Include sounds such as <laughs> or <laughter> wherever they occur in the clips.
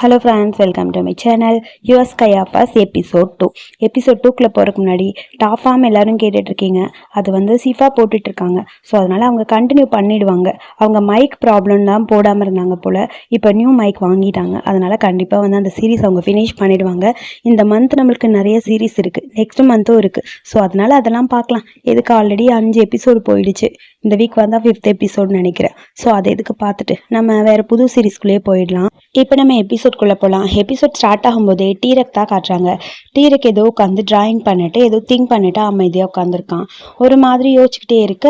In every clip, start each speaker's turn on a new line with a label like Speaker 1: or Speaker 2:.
Speaker 1: Hello friends welcome to my channel US கையாப்பாஸ் episode two episode டூக்குள்ளே போகிறதுக்கு முன்னாடி டாப் ஃபார்ம் எல்லாரும் கேட்டுட்டு இருக்கீங்க அது வந்து சிஃபா போட்டுட்டு இருக்காங்க ஸோ அதனால் அவங்க கண்டினியூ பண்ணிடுவாங்க. அவங்க மைக் ப்ராப்ளம் தான் போடாமல் இருந்தாங்க போல். இப்போ நியூ மைக் வாங்கிட்டாங்க. அதனால் கண்டிப்பாக வந்து அந்த சீரிஸ் அவங்க ஃபினிஷ் பண்ணிடுவாங்க. இந்த மந்த் நம்மளுக்கு நிறைய சீரிஸ் இருக்குது நெக்ஸ்ட் மந்த்தும் இருக்குது ஸோ அதனால் அதெல்லாம் பார்க்கலாம். எதுக்கு ஆல்ரெடி அஞ்சு எபிசோடு போயிடுச்சு. இந்த வீக் வந்தால் ஃபிஃப்த் எபிசோடு நினைக்கிறேன். ஸோ அதை எதுக்கு பார்த்துட்டு நம்ம வேறு புது சீரிஸ்குள்ளேயே போயிடலாம். இப்போ நம்ம எபிசோட்குள்ளே போகலாம் எபிசோட் ஸ்டார்ட் ஆகும்போதே டீரக் தான் காட்டுறாங்க. டீரக் ஏதோ உட்காந்து டிராயிங் பண்ணிட்டு ஏதோ திங்க் பண்ணிட்டு அமைதியாக உட்காந்துருக்கான் ஒரு மாதிரி யோசிச்சுக்கிட்டே இருக்க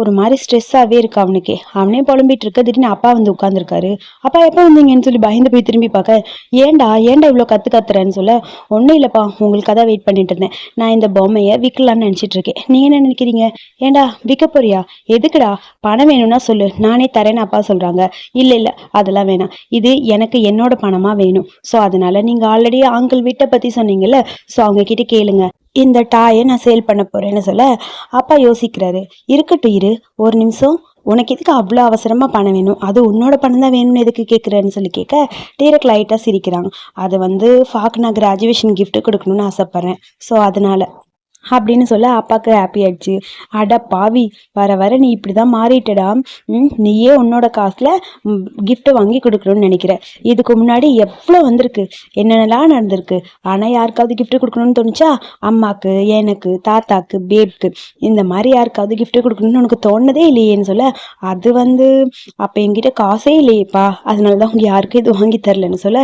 Speaker 1: ஒரு மாதிரி ஸ்ட்ரெஸ்ஸாகவே இருக்கு அவனுக்கு. அவனே புலம்பிட்டு இருக்க திடீர்னு அப்பா வந்து உட்காந்துருக்காரு அப்பா எப்போ வந்தீங்கன்னு சொல்லி பயந்து போய் திரும்பி பார்க்க? ஏன்டா ஏன்டா இவ்வளோ கற்று கத்துறேன்னு சொல்ல? ஒன்றும் இல்லைப்பா உங்களுக்காக தான் வெயிட் பண்ணிட்டு இருந்தேன். நான் இந்த பொம்மையை விற்கலான்னு நினச்சிட்டு இருக்கேன். நீங்கள் என்ன நினைக்கிறீங்க? ஏன்டா விற்க போறியா? எதுக்குடா? பணம் வேணும்னா சொல்லு. நானே தரேன்னு அப்பா சொல்கிறாங்க இல்லை இல்லை அதெல்லாம் வேணாம். இது எனக்கு என்னோட பணமாக வேணும். ஸோ அதனால நீங்கள் ஆல்ரெடி ஆங்கிள் வீட்டை பற்றி சொன்னீங்கல்ல ஸோ அவங்க கிட்ட கேளுங்க. இந்த டாயை நான் சேல் பண்ண போறேன்னு சொல்ல அப்பா யோசிக்கிறாரு. இருக்கட்டும் இரு ஒரு நிமிஷம். உனக்கு எதுக்கு அவ்வளோ அவசரமாக பணம் வேணும்? அது உன்னோட பணம் தான் வேணும்னு எதுக்கு கேட்குறேன்னு சொல்லி கேட்க டீரக் லைட்டாக சிரிக்கிறாங்க. அதை வந்து ஃபாக் நான் கிராஜுவேஷன் கிஃப்ட்டு கொடுக்கணும்னு ஆசைப்பட்றேன். ஸோ அதனால அப்படின்னு சொல்ல அப்பாவுக்கு ஹாப்பி ஆயிடுச்சு. அட பாவி வர வர நீ இப்படி தான் மாறிட்டடா நீயே உன்னோட காசில் gift வாங்கி கொடுக்கணும்னு நினைக்கிற. இதுக்கு முன்னாடி எவ்வளோ வந்திருக்கு? என்னென்னலாம் நடந்திருக்கு? ஆனால் யாருக்காவது கிஃப்ட் கொடுக்கணும்னு தோணுச்சா? அம்மாக்கு எனக்கு தாத்தாக்கு பேப்க்கு இந்த மாதிரி யாருக்காவது கிஃப்ட் கொடுக்கணும்னு உனக்கு தோணதே இல்லையேன்னு சொல்ல அது வந்து அப்போ என்கிட்ட காசே இல்லையேப்பா. அதனால தான் உங்க யாருக்கும் இது வாங்கி தரலன்னு சொல்ல.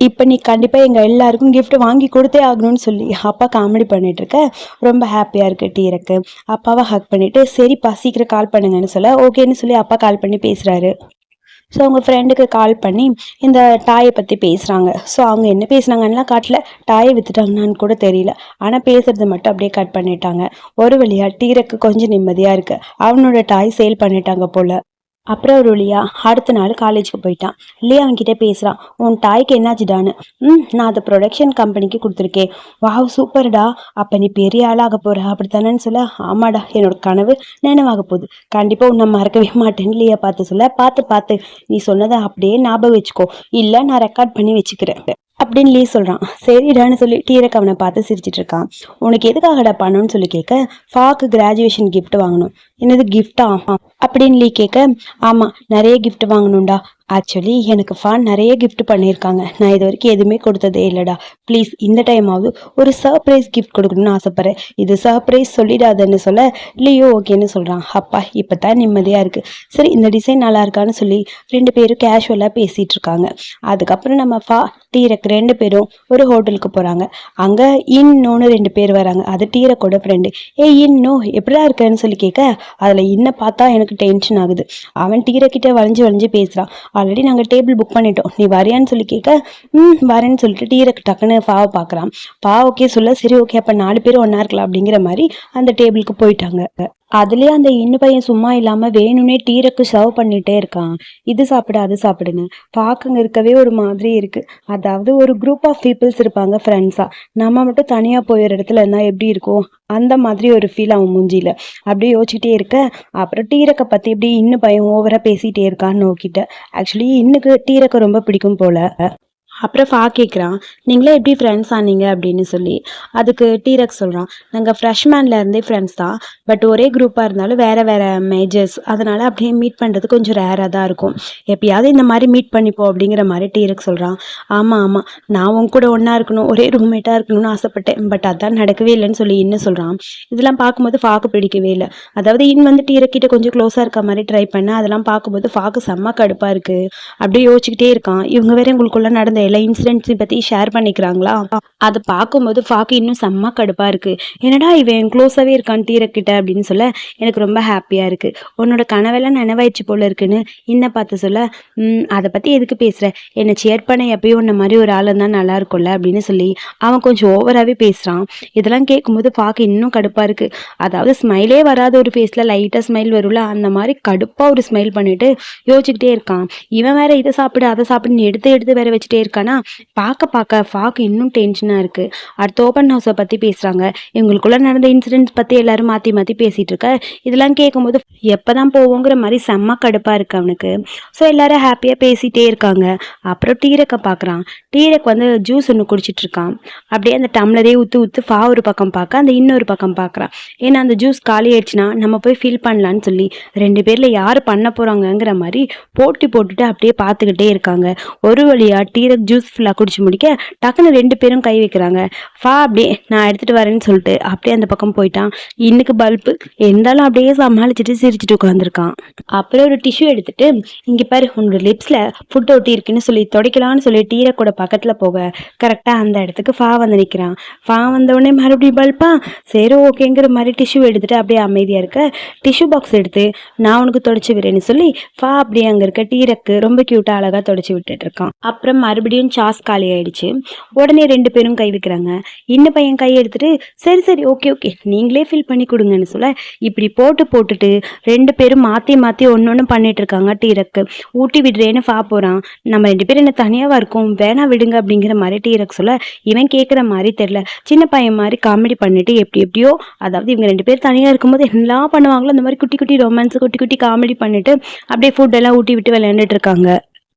Speaker 1: இப்போ நீ கண்டிப்பாக எங்கள் எல்லாருக்கும் கிஃப்ட் வாங்கி கொடுத்தே ஆகணும்னு சொல்லி. அப்பா காமெடி பண்ணிட்டு இருக்க ரொம்ப ஹாப்பியாக இருக்கு டீரக்கு அப்பாவை ஹக் பண்ணிட்டு சரிப்பா சீக்கிரம் கால் பண்ணுங்கன்னு சொல்ல. ஓகேன்னு சொல்லி அப்பா கால் பண்ணி பேசுகிறாரு ஸோ அவங்க ஃப்ரெண்டுக்கு கால் பண்ணி இந்த டாயை பற்றி பேசுகிறாங்க ஸோ அவங்க என்ன பேசுனாங்கன்னுலாம் காட்டல. டாயை விற்றுட்டாங்கன்னு கூட தெரியல. ஆனால் பேசுறது மட்டும் அப்படியே கட் பண்ணிட்டாங்க. ஒரு வழியாக டீரக்கு கொஞ்சம் நிம்மதியாக இருக்குது அவனோட டாய் சேல் பண்ணிட்டாங்க போல. அப்புறம் ஒரு வழியா அடுத்த நாள் காலேஜுக்கு போயிட்டான். இல்லையா அவன்கிட்ட பேசுகிறான் உன் டாய்க்கு என்னாச்சுடான்னு ம் நான் அதை ப்ரொடக்ஷன் கம்பெனிக்கு கொடுத்துருக்கேன். வாவ் சூப்பர்டா அப்போ நீ பெரிய ஆளாக போகிற அப்படித்தானேன்னு சொல்ல? ஆமாடா என்னோட கனவு நினைவாக போகுது. கண்டிப்பாக உன்னை மறக்கவே மாட்டேன்னு இல்லையா பார்த்து சொல்ல பார்த்து பார்த்து. நீ சொன்னதை அப்படியே ஞாபகம் வச்சுக்கோ. இல்லை நான் ரெக்கார்ட் பண்ணி வச்சுக்கிறேன். அப்படின்னு லீ சொல்கிறான் சரிடான்னு சொல்லி டீரக் அவனை பார்த்து சிரிச்சிட்டு இருக்கான். உனக்கு எதுக்காகடா பண்ணணும்னு சொல்லி கேட்க ஃபாக்கு கிராஜுவேஷன் கிஃப்ட் வாங்கணும். என்னது கிஃப்டா அப்படின்னு லீ கேட்க ஆமாம் நிறைய கிஃப்ட் வாங்கணும்டா. ஆக்சுவலி எனக்கு ஃபேன் நிறைய கிஃப்ட் பண்ணியிருக்காங்க. நான் இது வரைக்கும் எதுவுமே கொடுத்ததே இல்லைடா. ப்ளீஸ் இந்த டைமாவது ஒரு சர்ப்ரைஸ் கிஃப்ட் கொடுக்கணும்னு ஆசைப்பட்றேன். இது சர்ப்ரைஸ் சொல்லிடாதன்னு சொல்ல இல்லையோ ஓகேன்னு சொல்கிறான் அப்பா இப்போ தான் நிம்மதியாக இருக்குது சரி இந்த டிசைன் நல்லா இருக்கான்னு சொல்லி ரெண்டு பேரும் கேஷுவலாக பேசிகிட்டு இருக்காங்க. அதுக்கப்புறம் நம்ம ஃபா டீரக் ரெண்டு பேரும் ஒரு ஹோட்டலுக்கு போகிறாங்க அங்கே இன்னொன்று ரெண்டு பேர் வராங்க. அது டீரக்கோட ஃப்ரெண்டு ஏய் இன்னோ எப்படிடா இருக்கேன்னு சொல்லி கேட்க அதில் இன்ன பார்த்தா எனக்கு டென்ஷன் ஆகுது. அவன் டீரக்கிட்ட வளைஞ்சு வளைஞ்சு பேசுகிறான் ஆல்ரெடி நாங்கள் டேபிள் புக் பண்ணிட்டோம். நீ வரையான்னு சொல்லி கேட்க ம் வரேன்னு சொல்லிட்டு டீரக்கு டக்குன்னு பாவை பார்க்குறான் பா ஓகே சொல்ல சரி ஓகே அப்போ நாலு பேரும் ஒன்றா இருக்கலாம். அப்படிங்கிற மாதிரி அந்த டேபிளுக்கு போயிட்டாங்க. அதுலயே அந்த இன்னு பையன் சும்மா இல்லாம வேணும்னே டீரக்கு சர்வ் பண்ணிட்டே இருக்கான். இது சாப்பிடு அது சாப்பிடுன்னு. பார்க்கங்க இருக்கவே ஒரு மாதிரி இருக்கு. அதாவது ஒரு குரூப் ஆஃப் பீப்புள்ஸ் இருப்பாங்க ஃப்ரெண்ட்ஸா நம்ம மட்டும் தனியா போயிற இடத்துல இருந்தா எப்படி இருக்கும் அந்த மாதிரி ஒரு ஃபீல் அவன் மூஞ்சில அப்படியே யோசிச்சுட்டே இருக்க. அப்புறம் டீரக்கை பத்தி இப்படி இன்னும் பையன் ஓவரா பேசிட்டே இருக்கான்னு நோக்கிட்ட. ஆக்சுவலி இன்னுக்கு டீரக்கை ரொம்ப பிடிக்கும் போல. அப்புறம் ஃபா கேட்குறான் நீங்களே எப்படி ஃப்ரெண்ட்ஸ் ஆனீங்க? அப்படின்னு சொல்லி. அதுக்கு டீரக் சொல்கிறான் நாங்கள் ஃப்ரெஷ்மேன்ல இருந்தே ஃப்ரெண்ட்ஸ் தான் பட் ஒரே குரூப்பாக இருந்தாலும் வேறு வேறு மேஜர்ஸ் அதனால் அப்படியே மீட் பண்ணுறது கொஞ்சம் ரேராக தான் இருக்கும். எப்பயாவது இந்த மாதிரி மீட் பண்ணிப்போம் அப்படிங்கிற மாதிரி டீரக் சொல்கிறான் ஆமாம் ஆமாம் நான் உன் கூட ஒன்றா இருக்கணும் ஒரே ரூம்மேட்டாக இருக்கணும்னு ஆசைப்பட்டேன் பட் அதான் நடக்கவே இல்லைன்னு சொல்லி இன்னும் சொல்கிறான் இதெல்லாம் பார்க்கும்போது ஃபாக்கு பிடிக்கவே இல்லை. அதாவது இன் வந்து டீரக்கிட்ட கொஞ்சம் க்ளோஸாக இருக்க மாதிரி ட்ரை பண்ணேன் அதெல்லாம் பார்க்கும்போது ஃபாக்கு செம்ம கடுப்பாக இருக்குது அப்படியே யோசிச்சுக்கிட்டே இருக்கான். இவங்க வேற உங்களுக்குள்ளே நடந்த எல்லா இன்சிடென்ட்ஸையும் பற்றி ஷேர் பண்ணிக்கிறாங்களா? அதை பார்க்கும்போது ஃபாக்கு இன்னும் செம்ம கடுப்பாக இருக்குது என்னடா இவன் க்ளோஸாகவே இருக்கான் தீரக்கிட்ட அப்படின்னு சொல்ல எனக்கு ரொம்ப ஹாப்பியாக இருக்குது உன்னோட கனவெல்லாம் நினைவாயிடுச்சு போல இருக்குன்னு இன்ன பார்த்து சொல்ல அதை பற்றி எதுக்கு பேசுகிற என்னை சேர் பண்ண எப்பயும் உன்ன மாதிரி ஒரு ஆள் இருந்தால் நல்லா இருக்கும்ல அப்படின்னு சொல்லி அவன் கொஞ்சம் ஓவராகவே பேசுகிறான் இதெல்லாம் கேட்கும்போது பார்க்க இன்னும் கடுப்பாக இருக்குது அதாவது ஸ்மைலே வராத ஒரு ஃபேஸில் லைட்டாக ஸ்மைல் வரும்ல அந்த மாதிரி கடுப்பாக ஒரு ஸ்மைல் பண்ணிட்டு யோசிச்சுக்கிட்டே இருக்கான். இவன் வேற இதை சாப்பிடு அதை சாப்பிடுன்னு எடுத்து எடுத்து வேற வச்சுட்டே இருக்கான். இருக்கானா பார்க்க பார்க்க ஃபாக்கு இன்னும் டென்ஷனாக இருக்குது அடுத்து ஓப்பன் ஹவுஸை பற்றி பேசுகிறாங்க இவங்களுக்குள்ளே நடந்த இன்சிடென்ட்ஸ் பற்றி எல்லாரும் மாற்றி மாற்றி பேசிகிட்டு இருக்க. இதெல்லாம் கேட்கும்போது எப்போ தான் போவோங்கிற மாதிரி செம்ம கடுப்பாக இருக்கு அவனுக்கு. ஸோ எல்லாரும் ஹாப்பியாக பேசிகிட்டே இருக்காங்க. அப்புறம் டீரக்கை பார்க்குறான். டீரக் வந்து ஜூஸ் ஒன்று குடிச்சிட்டு இருக்கான். அப்படியே அந்த டம்ளரே ஊற்று ஊற்று ஃபா ஒரு பக்கம் பார்க்க அந்த இன்னொரு பக்கம் பார்க்குறான் ஏன்னா அந்த ஜூஸ் காலி ஆயிடுச்சுன்னா நம்ம போய் ஃபில் பண்ணலான்னு சொல்லி ரெண்டு பேரில் யார் பண்ண போகிறாங்கங்கிற மாதிரி போட்டி போட்டுட்டு அப்படியே பார்த்துக்கிட்டே இருக்காங்க. ஒரு வழியாக டீரக் ஜூஸ் ஃபுல்லாக குடிச்சு முடிக்க டக்குன்னு ரெண்டு பேரும் கை வைக்கிறாங்க. ஃபா அப்படியே நான் எடுத்துகிட்டு வரேன்னு சொல்லிட்டு அப்படியே அந்த பக்கம் போயிட்டான். இன்னுக்கு பல்பு இருந்தாலும் அப்படியே சமாளிச்சுட்டு சிரிச்சுட்டு உட்காந்துருக்கான் அப்புறம் ஒரு டிஷ்யூ எடுத்துட்டு இங்கே பாரு உன்னோட லிப்ஸில் ஃபுட் ஒட்டி இருக்குன்னு சொல்லி துடைக்கலாம்னு சொல்லி டீரக் கூட பக்கத்தில் போக. கரெக்டாக அந்த இடத்துக்கு ஃபா வந்து நிற்கிறான் ஃபா வந்தவுடனே மறுபடியும் பல்பா சரி ஓகேங்கிற மாதிரி டிஷ்யூ எடுத்துட்டு அப்படியே அமைதியாக இருக்க. டிஷ்யூ பாக்ஸ் எடுத்து நான் உனக்கு தொடச்சி விடுறேன்னு சொல்லி ஃபா அப்படியே அங்கே இருக்க டீரக்கு ரொம்ப க்யூட்டாக அழகாக தொடச்சி விட்டுட்டு இருக்கான். அப்புறம் மறுபடியும் சாஸ் காலி ஆயிடுச்சு. உடனே ரெண்டு பேரும் கை வைக்கிறாங்க. இன்னும் பையன் கை எடுத்துட்டு சரி சரி ஓகே ஓகே நீங்களே ஃபில் பண்ணி கொடுங்கன்னு சொல்ல இப்படி போட்டு போட்டுட்டு ரெண்டு பேரும் மாற்றி மாற்றி ஒன்று ஒன்று பண்ணிட்டு இருக்காங்க டீரக்கு ஊட்டி விடுறேன்னு ஃபா போகிறான் நம்ம ரெண்டு பேரும் என்ன தனியாக இருக்கும்? வேணா விடுங்க அப்படிங்கிற மாதிரி டீரக் சொல்ல இவன் கேட்குற மாதிரி தெரில சின்ன பையன் மாதிரி காமெடி பண்ணிட்டு எப்படி எப்படியோ அதாவது இவங்க ரெண்டு பேர் தனியாக இருக்கும்போது என்ன பண்ணுவாங்களோ அந்த மாதிரி குட்டி குட்டி ரொமான்ஸ் குட்டி குட்டி காமெடி பண்ணிட்டு அப்படியே ஃபுட் எல்லாம் ஊட்டி விட்டு விளையாண்டுட்டு இருக்காங்க.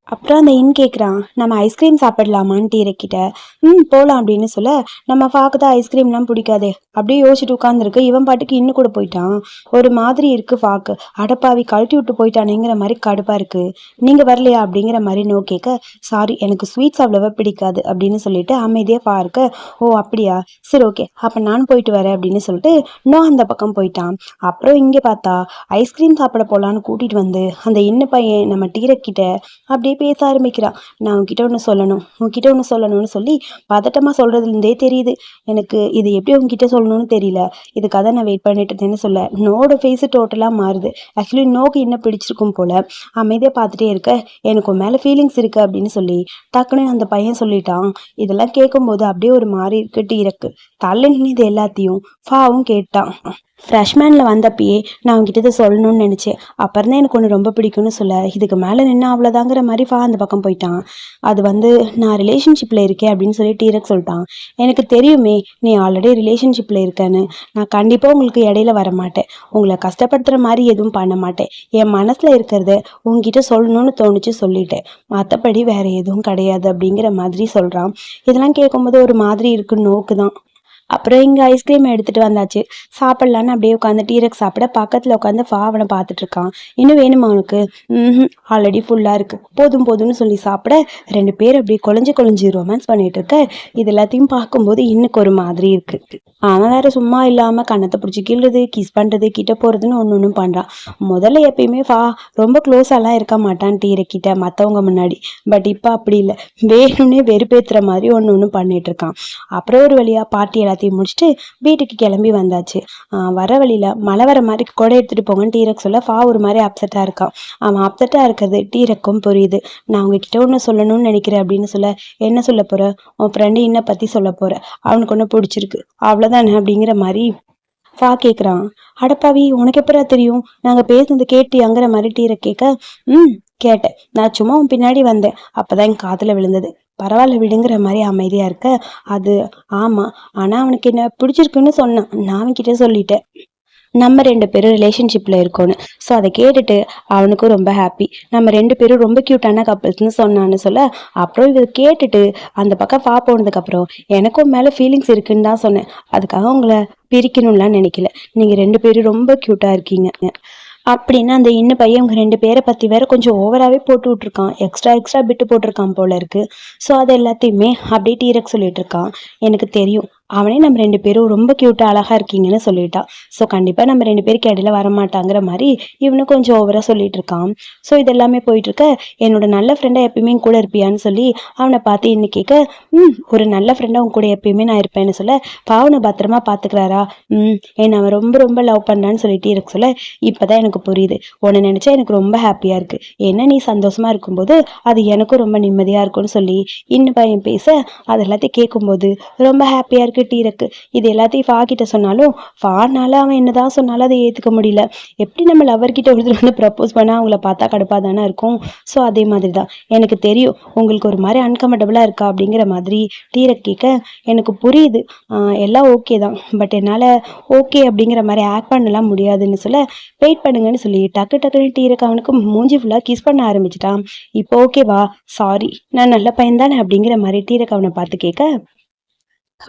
Speaker 1: அப்புறம் அந்த இன் கேட்குறான் நம்ம ஐஸ்கிரீம் சாப்பிடலாமான்னு டீரக்கிட்ட ம் போகலாம் அப்படின்னு சொல்ல நம்ம ஃபாக்கு தான் ஐஸ்கிரீம்லாம் பிடிக்காதே அப்படியே யோசிச்சுட்டு உட்காந்துருக்கு இவன் பாட்டுக்கு இன்னும் கூட போயிட்டான். ஒரு மாதிரி இருக்கு ஃபாக்கு. அடப்பாவி கழட்டி விட்டு போயிட்டானேங்கிற மாதிரி கடுப்பாக இருக்குது நீங்கள் வரலையா அப்படிங்கிற மாதிரி நோ கேட்க சாரி எனக்கு ஸ்வீட்ஸ் அவ்வளோவா பிடிக்காது அப்படின்னு சொல்லிட்டு அமைதியாக ஃபா இருக்க ஓ அப்படியா? சரி ஓகே அப்போ நான் போயிட்டு வரேன் அப்படின்னு சொல்லிட்டு நோ அந்த பக்கம் போயிட்டான். அப்புறம் இங்கே பார்த்தா ஐஸ்கிரீம் சாப்பிட போகலான்னு கூட்டிகிட்டு வந்து அந்த இன்ன பையன் நம்ம டீரக்கிட்ட அப்படியே பேச ஆரம்பிக்கிறான் நான் உங்ககிட்ட ஒன்று சொல்லணும். உன்கிட்ட ஒன்று சொல்லணும்னு சொல்லி பதட்டமாக சொல்கிறதுலேருந்தே தெரியுது. எனக்கு இது எப்படி உங்ககிட்ட சொல்லணும்னு தெரியல. இதுக்காக கதை நான் வெயிட் பண்ணிட்டு இருந்தேன்னு சொல்ல. நோட ஃபேஸு டோட்டலாக மாறுது. ஆக்சுவலி நோக்கு என்ன பிடிச்சிருக்கும் போல அமைதியாக பார்த்துட்டே இருக்க. எனக்கு உன் மேலே ஃபீலிங்ஸ் இருக்குது அப்படின்னு சொல்லி டக்குன்னு அந்த பையன் சொல்லிட்டான். இதெல்லாம் கேட்கும்போது அப்படியே ஒரு மாதிரி இருக்கு டீரக்கு தள்ள இது எல்லாத்தையும் ஃபாவும் கேட்டான் ஃப்ரெஷ்மேனில் வந்தப்பயே நான் அவங்ககிட்ட சொல்லணும்னு நினச்சேன் அப்புறம் தான் எனக்கு ஒன்று ரொம்ப பிடிக்கும்னு சொல்ல இதுக்கு மேலே நின்று அவ்வளோதாங்கிற மாதிரி ஃபா அந்த பக்கம் போயிட்டான். அது வந்து நான் ரிலேஷன்ஷிப்பில் இருக்கேன் அப்படின்னு சொல்லி டீரக் சொல்லிட்டான். எனக்கு தெரியுமே நீ ஆல்ரெடி ரிலேஷன்ஷிப்பில் இருக்கேன்னு. நான் கண்டிப்பாக உங்களுக்கு இடையில வர மாட்டேன் உங்களை கஷ்டப்படுத்துகிற மாதிரி எதுவும் பண்ண மாட்டேன். என் மனசில் இருக்கிறத உங்ககிட்ட சொல்லணும்னு தோணுச்சு சொல்லிட்டேன். மற்றபடி வேறு எதுவும் கிடையாது அப்படிங்கிற மாதிரி சொல்கிறான் இதெல்லாம் கேட்கும்போது ஒரு மாதிரி இருக்குன்னு நோக்கு தான் அப்புறம் இங்கே ஐஸ்கிரீம் எடுத்துகிட்டு வந்தாச்சு. சாப்பிட்லான்னு அப்படியே உட்காந்து டீரக் சாப்பிட பக்கத்தில் உட்காந்து ஃபாவனை பார்த்துட்டு இருக்கான். இன்னும் வேணுமா அவனுக்கு ஆல்ரெடி ஃபுல்லாக இருக்குது போதும் போதும்னு சொல்லி சாப்பிட ரெண்டு பேர் அப்படியே குழஞ்சி குழஞ்சி ரொமான்ஸ் பண்ணிட்டு இருக்க. இது எல்லாத்தையும் பார்க்கும்போது இன்னுக்கு ஒரு மாதிரி இருக்குது அவன் வேற சும்மா இல்லாமல் கண்ணத்தை பிடிச்சி கிள்ளுறது கிஸ் பண்ணுறது கிட்ட போகிறதுன்னு ஒன்று ஒன்றும் பண்ணுறான் முதல்ல எப்பயுமே ஃபா ரொம்ப க்ளோஸாலாம் இருக்க மாட்டான் டீரக் கிட்ட மற்றவங்க முன்னாடி. பட் இப்போ அப்படி இல்லை. வேணும்னே வெறுப்பேற்றுற மாதிரி ஒன்று ஒன்று பண்ணிட்டு இருக்கான். அப்புறம் ஒரு வழியாக எல்லாம் எல்லாத்தையும் முடிச்சுட்டு வீட்டுக்கு கிளம்பி வந்தாச்சு. ஆஹ் வர வழியில் மழை வர மாதிரி கொடை எடுத்துகிட்டு போங்கன்னு டீரக் சொல்ல ஃபா ஒரு மாதிரி அப்செட்டாக இருக்கான். அவன் அப்செட்டாக இருக்கிறது டீரக்கும் புரியுது. நான் உங்ககிட்ட ஒன்று சொல்லணும்னு நினைக்கிறேன் அப்படின்னு சொல்ல என்ன சொல்ல போற? உன் ஃப்ரெண்டு என்ன பற்றி சொல்ல போற. அவனுக்கு ஒன்று பிடிச்சிருக்கு. அவ்வளோதானே அப்படிங்கிற மாதிரி ஃபா கேட்குறான் அடப்பாவி உனக்கு எப்படா தெரியும்? நாங்கள் பேசுனது கேட்டியாங்கிற மாதிரி டீரை கேட்க ம் கேட்டேன். நான் சும்மா உன் பின்னாடி வந்தேன். அப்பதான் என் காதில் விழுந்தது. பரவாயில்ல விடுங்கிற மாதிரி அமைதியாக இருக்க. அது ஆமாம் ஆனால் அவனுக்கு என்ன பிடிச்சிருக்குன்னு சொன்னான். நான் அவன்கிட்ட சொல்லிட்டேன். நம்ம ரெண்டு பேரும் ரிலேஷன்ஷிப்பில் இருக்கோன்னு. ஸோ அதை கேட்டுட்டு அவனுக்கும் ரொம்ப ஹாப்பி நம்ம ரெண்டு பேரும் ரொம்ப க்யூட்டான கப்பல்ஸ்னு சொன்னான்னு சொல்ல அப்புறம் இதை கேட்டுட்டு அந்த பக்கம் பா போனதுக்கப்புறம் எனக்கும் மேலே ஃபீலிங்ஸ் இருக்குன்னு தான் சொன்னேன். அதுக்காக உங்களை பிரிக்கணும்லாம் நினைக்கல. நீங்கள் ரெண்டு பேரும் ரொம்ப க்யூட்டாக இருக்கீங்க. அப்படின்னு அந்த இன்ன பையன் இவங்க ரெண்டு பேரை பற்றி வேற கொஞ்சம் ஓவராகவே போட்டு விட்ருக்கான் எக்ஸ்ட்ரா எக்ஸ்ட்ரா பிட்டு போட்டிருக்கான் போல இருக்கு. ஸோ அது எல்லாத்தையுமே அப்படியே டீரக் சொல்லிட்டு இருக்கான். எனக்கு தெரியும். அவனே நம்ம ரெண்டு பேரும் ரொம்ப க்யூட்டாக அழகாக இருக்கீங்கன்னு சொல்லிட்டான் ஸோ கண்டிப்பாக நம்ம ரெண்டு பேருக்கு இடையில வரமாட்டாங்கிற மாதிரி இவனும் கொஞ்சம் ஓவராக சொல்லிட்டு இருக்கான். ஸோ இதெல்லாமே போயிட்டு இருக்க என்னோட நல்ல ஃப்ரெண்டாக எப்பயுமே கூட இருப்பியான்னு சொல்லி அவனை பார்த்து இன்னும் கேட்க ம் ஒரு நல்ல ஃப்ரெண்டாக உன் கூட எப்பயுமே நான் இருப்பேன்னு சொல்ல பாவனை பத்திரமா பார்த்துக்கிறாரா? ம் என்னை அவன் ரொம்ப ரொம்ப லவ் பண்ணான்னு சொல்லிட்டு இருக்கு சொல்ல இப்போதான் எனக்கு புரியுது. உன்னை நினச்சா எனக்கு ரொம்ப ஹாப்பியாக இருக்கு. ஏன்னா நீ சந்தோஷமா இருக்கும்போது அது எனக்கும் ரொம்ப நிம்மதியாக இருக்கும்னு சொல்லி இன்னும் பையன் பேச அது எல்லாத்தையும் கேட்கும்போது ரொம்ப ஹாப்பியாக இருக்கு. இருக்கு டீ இருக்கு. இது எல்லாத்தையும் ஃபா கிட்ட சொன்னாலும் ஃபானால அவன் என்னதான் சொன்னாலும் அதை ஏற்றுக்க முடியல. எப்படி நம்ம லவர் கிட்ட ஒருத்தர் வந்து ப்ரப்போஸ் பண்ணால் அவங்கள பார்த்தா கடுப்பாக தானே இருக்கும்? ஸோ அதே மாதிரி தான் எனக்கு தெரியும் உங்களுக்கு ஒரு மாதிரி அன்கம்ஃபர்டபுளாக இருக்கா அப்படிங்கிற மாதிரி டீரை கேட்க எனக்கு புரியுது. எல்லாம் ஓகே தான். பட் என்னால் ஓகே அப்படிங்கிற மாதிரி ஆக்ட் பண்ணலாம் முடியாதுன்னு சொல்ல வெயிட் பண்ணுங்கன்னு சொல்லி டக்கு டக்குன்னு டீரக்கு அவனுக்கு மூஞ்சி ஃபுல்லாக கிஸ் பண்ண ஆரம்பிச்சிட்டான். இப்போ ஓகேவா சாரி நான் நல்ல பையன் தானே அப்படிங்கிற மாதிரி டீரக்கு அவனை பார்த்து கேட்க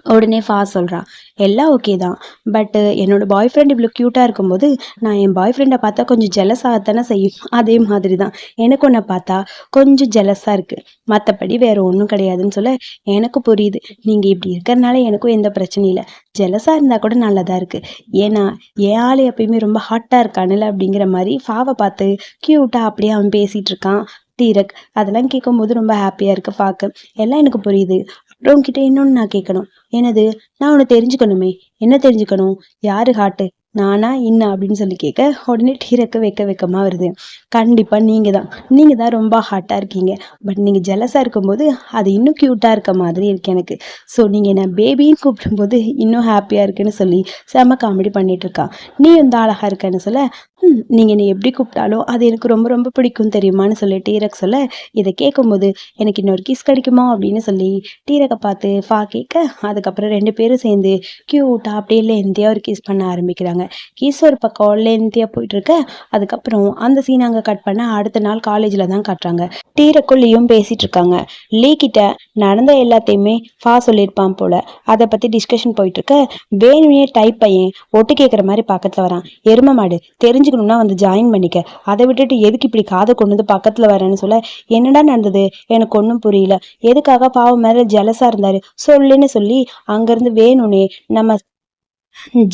Speaker 1: உடனே ஃபா சொல்கிறான் எல்லாம் ஓகே தான் பட்டு என்னோட பாய் ஃப்ரெண்ட் இவ்வளோ க்யூட்டாக இருக்கும்போது நான் என் பாய் ஃப்ரெண்டை பார்த்தா கொஞ்சம் ஜெலஸாக தானே செய்யும். <laughs> அதே மாதிரி தான் எனக்கு ஒன்றை பார்த்தா கொஞ்சம் ஜெலஸாக இருக்குது மற்றபடி வேறு ஒன்றும் கிடையாதுன்னு சொல்ல எனக்கு புரியுது. நீங்கள் இப்படி இருக்கிறனால எனக்கும் எந்த பிரச்சனையும் இல்லை. ஜெலஸாக இருந்தால் கூட நல்லதாக இருக்குது ஏன்னா என் ஆள் எப்பயுமே ரொம்ப ஹாட்டாக இருக்கானுல அப்படிங்கிற மாதிரி ஃபாவை பார்த்து க்யூட்டாக அப்படியே அவன் பேசிகிட்டு இருக்கான். டீரக் அதெல்லாம் கேட்கும்போது ரொம்ப ஹாப்பியாக இருக்கு பார்க்க எல்லாம் எனக்கு புரியுது. அப்புறம் இன்னொன்று நான் கேட்கணும். என்னது? நான் ஒன்று தெரிஞ்சுக்கணுமே. என்ன தெரிஞ்சுக்கணும்? யாரு ஹாட்டு நானா என்ன அப்படின்னு சொல்லி கேட்க உடனே டீரக்க வைக்க வைக்கமாக வருது. கண்டிப்பாக நீங்கள் தான். நீங்கள் தான் ரொம்ப ஹாட்டாக இருக்கீங்க. பட் நீங்கள் ஜெலஸாக இருக்கும்போது அது இன்னும் க்யூட்டாக இருக்க மாதிரி இருக்கு எனக்கு. ஸோ நீங்கள் என்ன பேபின்னு கூப்பிடும்போது இன்னும் ஹாப்பியாக இருக்குன்னு சொல்லி செம காமெடி பண்ணிட்டு இருக்கான் நீ வந்து அழகாக இருக்கன்னு சொல்ல நீங்கள் நீங்க என்னை எப்படி கூப்பிட்டாலும் அது எனக்கு ரொம்ப ரொம்ப பிடிக்கும் தெரியுமான்னு சொல்லி டீரக் சொல்ல இதை கேட்கும்போது எனக்கு இன்னொரு கிஸ் கிடைக்குமா? அப்படின்னு சொல்லி டீரக்கை பார்த்து ஃபா கேட்க அதுக்கப்புறம் ரெண்டு பேரும் சேர்ந்து க்யூட்டா அப்படியே லென்த்தியாக ஒரு கிஸ் பண்ண ஆரம்பிக்கிறாங்க. கிஸ் ஒரு பக்கம் லென்த்தியாக போயிட்டு இருக்க அதுக்கப்புறம் அந்த சீன் அங்கே கட் பண்ண அடுத்த நாள் காலேஜில் தான் காட்டுறாங்க. டீரக்கும் பேசிட்டு இருக்காங்க லீ கிட்ட நடந்த எல்லாத்தையுமே ஃபா சொல்லியிருப்பான் போல. அதை பற்றி டிஸ்கஷன் போயிட்டு இருக்க வேணும்னே டைப் பையன் ஒட்டு கேட்குற மாதிரி பக்கத்தில் வரான். எரும மாடு தெரிஞ்சுக்கணும்னா வந்து ஜாயின் பண்ணிக்க. அதை விட்டுட்டு எதுக்கு இப்படி காதை கொண்டு வந்து பக்கத்தில் வரேன்னு சொல்ல? என்னடா நடந்தது? எனக்கு ஒன்றும் புரியல. எதுக்காக பாவம் மேலே ஜலசா இருந்தாரு? சொல்லுன்னு சொல்லி அங்கேருந்து வேணும்னே நம்ம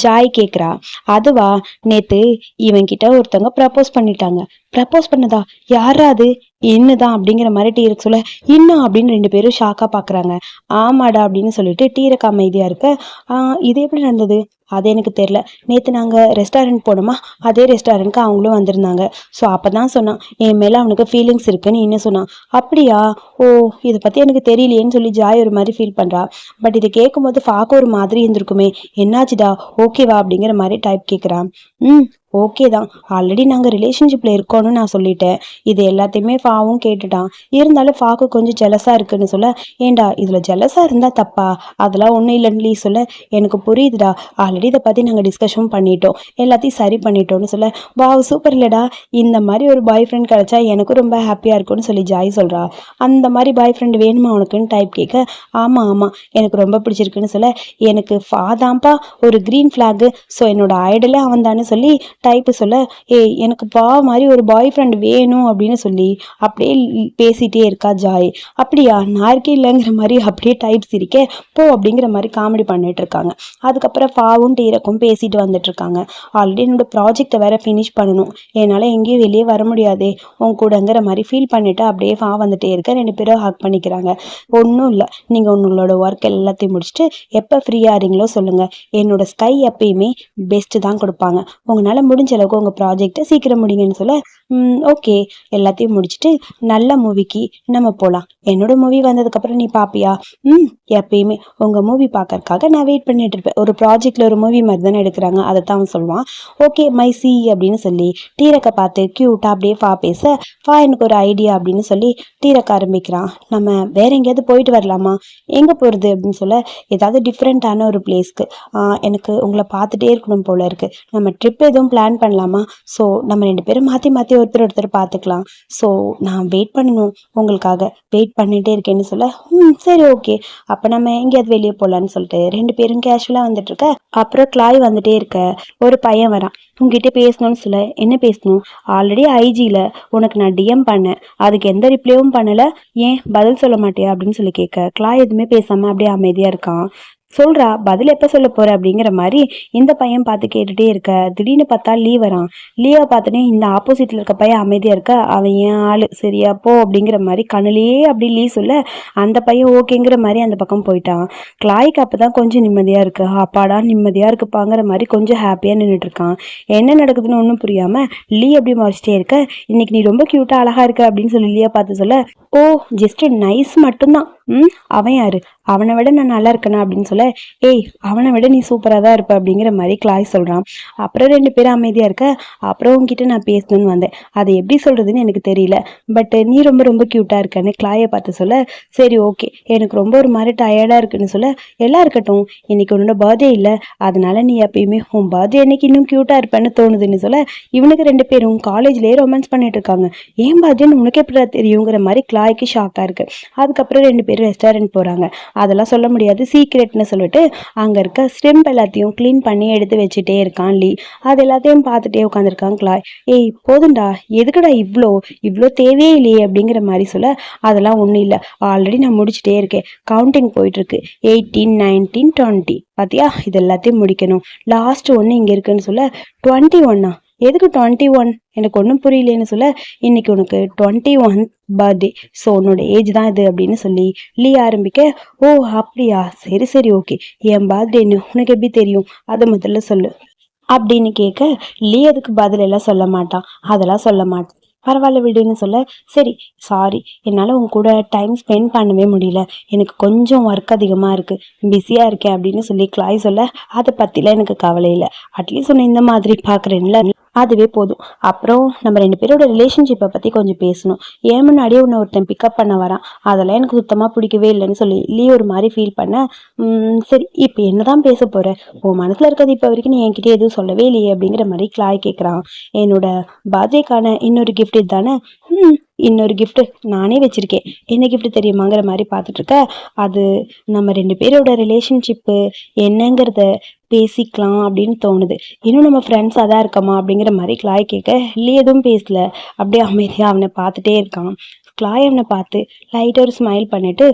Speaker 1: ஜாய் கேட்குறா அதுவா நேத்து இவன்கிட்ட ஒருத்தவங்க ப்ரப்போஸ் பண்ணிட்டாங்க. ப்ரப்போஸ் பண்ணதா? யாரா அது? என்னதான் அப்படிங்கிற மாதிரி டீரக் சொல்ல இன்னும் அப்படின்னு ரெண்டு பேரும் ஷாக்கா பாக்குறாங்க. ஆமாடா அப்படின்னு சொல்லிட்டு டீரக் அமைதியா இருக்க. இது எப்படி நடந்தது? அது எனக்கு தெரியல. நேற்று நாங்கள் ரெஸ்டாரண்ட் போனோமா அதே ரெஸ்டாரண்ட்க்கு அவங்களும் வந்திருந்தாங்க. ஸோ அப்போ தான் சொன்னான் என் மேலே அவனுக்கு ஃபீலிங்ஸ் இருக்குன்னு இன்னும் சொன்னான். அப்படியா? ஓ இதை பற்றி எனக்கு தெரியலையேன்னு சொல்லி ஜாய் ஒரு மாதிரி ஃபீல் பண்ணுறா பட் இதை கேட்கும்போது பார்க்க ஒரு மாதிரி இருந்திருக்குமே. என்னாச்சுடா? ஓகேவா அப்படிங்கிற மாதிரி டைப் கேட்குறான் ம் ஓகே தான். ஆல்ரெடி நாங்கள் ரிலேஷன்ஷிப்பில் இருக்கோன்னு நான் சொல்லிட்டேன். இது எல்லாத்தையுமே ஃபாவும் கேட்டுட்டான். இருந்தாலும் ஃபாக்கு கொஞ்சம் ஜெலஸாக இருக்குன்னு சொல்ல ஏண்டா இதில் ஜெலஸாக இருந்தால் தப்பா? அதெல்லாம் ஒன்றும் இல்லைன்னு சொல்ல. எனக்கு புரியுதுடா. ஆல்ரெடி இதை பற்றி நாங்கள் டிஸ்கஷன் பண்ணிட்டோம். எல்லாத்தையும் சரி பண்ணிட்டோம்னு சொல்ல வாவ் சூப்பர் இல்லடா. இந்த மாதிரி ஒரு பாய் ஃப்ரெண்ட் கிடைச்சா எனக்கும் ரொம்ப ஹாப்பியாக இருக்கும்னு சொல்லி ஜாய் சொல்கிறா அந்த மாதிரி பாய் ஃப்ரெண்ட் வேணுமா உனக்குன்னு டைப் கேட்க ஆமாம் ஆமாம் எனக்கு ரொம்ப பிடிச்சிருக்குன்னு சொல்ல எனக்கு ஃபாதாம்ப்பா ஒரு க்ரீன் ஃப்ளாகு ஸோ என்னோட ஐடலே அவன் தானே சொல்லி டைப்பு சொல்ல ஏய் எனக்கு பா மாதிரி ஒரு பாய் ஃப்ரெண்ட் வேணும் அப்படின்னு சொல்லி அப்படியே பேசிகிட்டே பேசிட்டே இருக்கா ஜாய். அப்படியா? நான் இருக்கே இல்லைங்கிற மாதிரி அப்படியே டைப் சிரிக்க போ அப்படிங்கிற மாதிரி காமெடி பண்ணிட்டு இருக்காங்க. அதுக்கப்புறம் ஃபாவும் டீரக்கும் பேசிட்டு வந்துட்டு இருக்காங்க. ஆல்ரெடி என்னோட ப்ராஜெக்டை வேற ஃபினிஷ் பண்ணணும். என்னால் எங்கேயும் வெளியே வர முடியாதே. உன் கூடங்கிற மாதிரி ஃபீல் பண்ணிட்டு அப்படியே ஃபா வந்துட்டே இருக்க. ரெண்டு பேரும் ஹக் பண்ணிக்கிறாங்க. ஒன்றும் இல்லை. நீங்கள் உங்களோட ஒர்க் எல்லாத்தையும் முடிச்சுட்டு எப்போ ஃப்ரீயாக இருங்களோ சொல்லுங்கள் என்னோட ஸ்கை எப்பயுமே பெஸ்ட்டு தான் கொடுப்பாங்க. உங்களால் முடிஞ்ச அளவுக்கு உங்கள் ப்ராஜெக்டை சீக்கிரம் முடிங்கன்னு சொல்ல ஓகே எல்லாத்தையும் முடிச்சுட்டு நல்ல மூவிக்கு நம்ம போகலாம் என்னோட மூவி வந்ததுக்கப்புறம் நீ பார்ப்பியா ம் எப்பயுமே உங்கள் மூவி பார்க்கறக்காக நான் வெயிட் பண்ணிட்டு இருப்பேன். ஒரு ப்ராஜெக்டில் ஒரு மூவி மாதிரி தானே எடுக்கிறாங்க. அதை தான் அவன் சொல்லுவான். ஓகே மை சி அப்படின்னு சொல்லி டீரக்கை பார்த்து க்யூட்டாக அப்படியே ஃபா பேச. ஃபா எனக்கு ஒரு ஐடியா அப்படின்னு சொல்லி டீரக்க ஆரம்பிக்கிறான். நம்ம வேற எங்கேயாவது போயிட்டு வரலாமா? எங்கே போகிறது அப்படின்னு சொல்ல ஏதாவது டிஃப்ரெண்ட்டான ஒரு பிளேஸ்க்கு எனக்கு உங்களை பார்த்துட்டே இருக்கணும் போல இருக்குது நம்ம ட்ரிப் எதுவும் பிளான் பிளான் பண்ணலாமா? ஸோ நம்ம ரெண்டு பேரும் மாற்றி மாற்றி ஒருத்தர் ஒருத்தர் பார்த்துக்கலாம் ஸோ நான் வெயிட் பண்ணணும் உங்களுக்காக. வெயிட் பண்ணிட்டே இருக்கேன்னு சொல்ல ம் சரி ஓகே அப்போ நம்ம எங்கேயாவது வெளியே போகலான்னு சொல்லிட்டு ரெண்டு பேரும் கேஷுவலாக வந்துட்டு இருக்க அப்புறம் கிளாய் வந்துட்டே இருக்க. ஒரு பையன் வரான். உங்ககிட்ட பேசணும்னு சொல்ல என்ன பேசணும்? ஆல்ரெடி ஐஜியில் உனக்கு நான் டிஎம் பண்ணேன். அதுக்கு எந்த ரிப்ளையும் பண்ணலை. ஏன் பதில் சொல்ல மாட்டியா? அப்படின்னு சொல்லி கேட்க. கிளாய் எதுவுமே பேசாமல் அப்படியே அமைதியாக இருக்கான். சொல்றா பதில் எப்போ சொல்ல போற? அப்படிங்கிற மாதிரி இந்த பையன் பார்த்து கேட்டுட்டே இருக்க. திடீர்னு பார்த்தா லீவ் வரான். லீவை பார்த்தோன்னே இந்த ஆப்போசிட்ல இருக்க பையன் அமைதியா இருக்க அவன் ஏன் ஆளு. சரியா போ. அப்படிங்கிற மாதிரி கண்ணுலயே அப்படி லீ சொல்ல அந்த பையன் ஓகேங்கிற மாதிரி அந்த பக்கம் போயிட்டான். கிளாய்க்கு அப்பதான் கொஞ்சம் நிம்மதியா இருக்கு. அப்பாடா நிம்மதியா இருக்குப்பாங்கிற மாதிரி கொஞ்சம் ஹாப்பியா நின்றுட்டு இருக்கான். என்ன நடக்குதுன்னு ஒன்றும் புரியாம லீ அப்படி மறைச்சிட்டே இருக்க. இன்னைக்கு நீ ரொம்ப க்யூட்டா அழகா இருக்க. அப்படின்னு சொல்லி லீயா பார்த்து சொல்ல ஓ ஜஸ்ட் நைஸ் மட்டும்தான். ம் அவன் யாரு? அவனை விட நான் நல்லா இருக்கேனா அப்படின்னு சொல்ல ஏய் அவனை விட நீ சூப்பராக தான் இருப்ப அப்படிங்கிற மாதிரி கிளாய் சொல்கிறான் அப்புறம் ரெண்டு பேரும் அமைதியாக இருக்க அப்புறம் உங்ககிட்ட நான் பேசணும்னு வந்தேன். அதை எப்படி சொல்கிறதுன்னு எனக்கு தெரியல. பட் நீ ரொம்ப ரொம்ப க்யூட்டாக இருக்கன்னு கிளாயை பார்த்து சொல்ல சரி ஓகே எனக்கு ரொம்ப ஒரு மாதிரி டயர்டாக இருக்குன்னு சொல்ல எல்லாம் இருக்கட்டும். இன்னைக்கு உன்னோட பர்த்டே இல்லை. அதனால நீ எப்பயுமே உன் பர்த்டே அன்னைக்கு இன்னும் க்யூட்டாக இருப்பேன்னு தோணுதுன்னு சொல்ல இவனுக்கு ரெண்டு பேரும் காலேஜ்லேயே ரொமான்ஸ் பண்ணிட்டு இருக்காங்க. ஏன் பர்த்டேன்னு உனக்கு எப்படி தெரியுங்கிற மாதிரி கிளாய்க்கு ஷாக்காக இருக்கு. அதுக்கப்புறம் ரெண்டு பேரும் ரெஸ்டாரண்ட் போகிறாங்க அதெல்லாம் சொல்ல முடியாது. சீக்ரெட்னு சொல்லிட்டு அங்கே இருக்க ஸ்டெம்ப் எல்லாத்தையும் க்ளீன் பண்ணி எடுத்து வச்சுட்டே இருக்கான் லீ. அது எல்லாத்தையும் பார்த்துட்டே உட்காந்துருக்கான் கிளாய் ஏய் போதும்டா. எதுக்குடா இவ்வளோ இவ்வளோ தேவையே இல்லையே அப்படிங்கிற மாதிரி சொல்ல அதெல்லாம் ஒன்றும் இல்லை. ஆல்ரெடி நான் முடிச்சுட்டே இருக்கேன். கவுண்டிங் போயிட்டுருக்கு. எயிட்டீன் நைன்டீன் டுவெண்ட்டி பார்த்தியா இது எல்லாத்தையும் முடிக்கணும். லாஸ்ட் ஒன்று இங்கே இருக்குன்னு சொல்ல டுவெண்ட்டி ஒன்னா எதுக்கு டுவெண்ட்டி ஒன் எனக்கு ஒன்றும் புரியலேன்னு சொல்ல இன்னைக்கு உனக்கு டுவெண்ட்டி ஒன் பர்த்டே ஸோ உன்னோட ஏஜ் தான் இது அப்படின்னு சொல்லி லீ ஆரம்பிக்க ஓ அப்படியா? சரி சரி ஓகே என் பர்த்டேன்னு உனக்கு எப்படி தெரியும்? அதை முதல்ல சொல்லு. அப்படின்னு கேட்க லீ அதுக்கு பதில் எல்லாம் சொல்ல மாட்டான். அதெல்லாம் சொல்ல மாட்டான். பரவாயில்ல விடுன்னு சொல்ல சரி சாரி என்னால் உன் கூட டைம் ஸ்பெண்ட் பண்ணவே முடியல. எனக்கு கொஞ்சம் ஒர்க் அதிகமாக இருக்குது பிஸியாக இருக்கேன் அப்படின்னு சொல்லி கிளாய் சொல்ல அதை பற்றிலாம் எனக்கு கவலை இல்லை. அட்லீஸ்ட் உன்னை இந்த மாதிரி பார்க்குறேன்ல. அதுவே போதும். அப்புறம் நம்ம ரெண்டு பேரோட ரிலேஷன்ஷிப்பை பற்றி கொஞ்சம் பேசணும். ஏன் முன்னாடியே உன்னை ஒருத்தன் பிக்கப் பண்ண வரான். அதெல்லாம் எனக்கு சுத்தமாக பிடிக்கவே இல்லைன்னு சொல்லி இல்லையே ஒரு மாதிரி ஃபீல் பண்ண. சரி இப்போ என்னதான் பேச போற? உன் மனசில் இருக்கிறது இப்போ வரைக்கும் நீ என்கிட்ட எதுவும் சொல்லவே இல்லையே அப்படிங்கிற மாதிரி கிளாய் கேட்குறான் என்னோட பர்த்டேக்கான இன்னொரு கிஃப்ட் தானே இன்னொரு கிஃப்ட்டு நானே வச்சிருக்கேன். என்ன கிஃப்ட் தெரியுமாங்கிற மாதிரி பார்த்துட்டு இருக்க? அது நம்ம ரெண்டு பேரோட ரிலேஷன்ஷிப்பு என்னங்கிறத பேசிக்கலாம் அப்படின்னு தோணுது. இன்னும் நம்ம ஃப்ரெண்ட்ஸாக தான் இருக்கோமா அப்படிங்கிற மாதிரி கிளாய் கேட்க இல்லை எதுவும் பேசல. அப்படியே அமைதியாக அவனை பார்த்துட்டே இருக்கான். கிளாய் அவனை பார்த்து லைட்டாக ஒரு ஸ்மைல் பண்ணிட்டு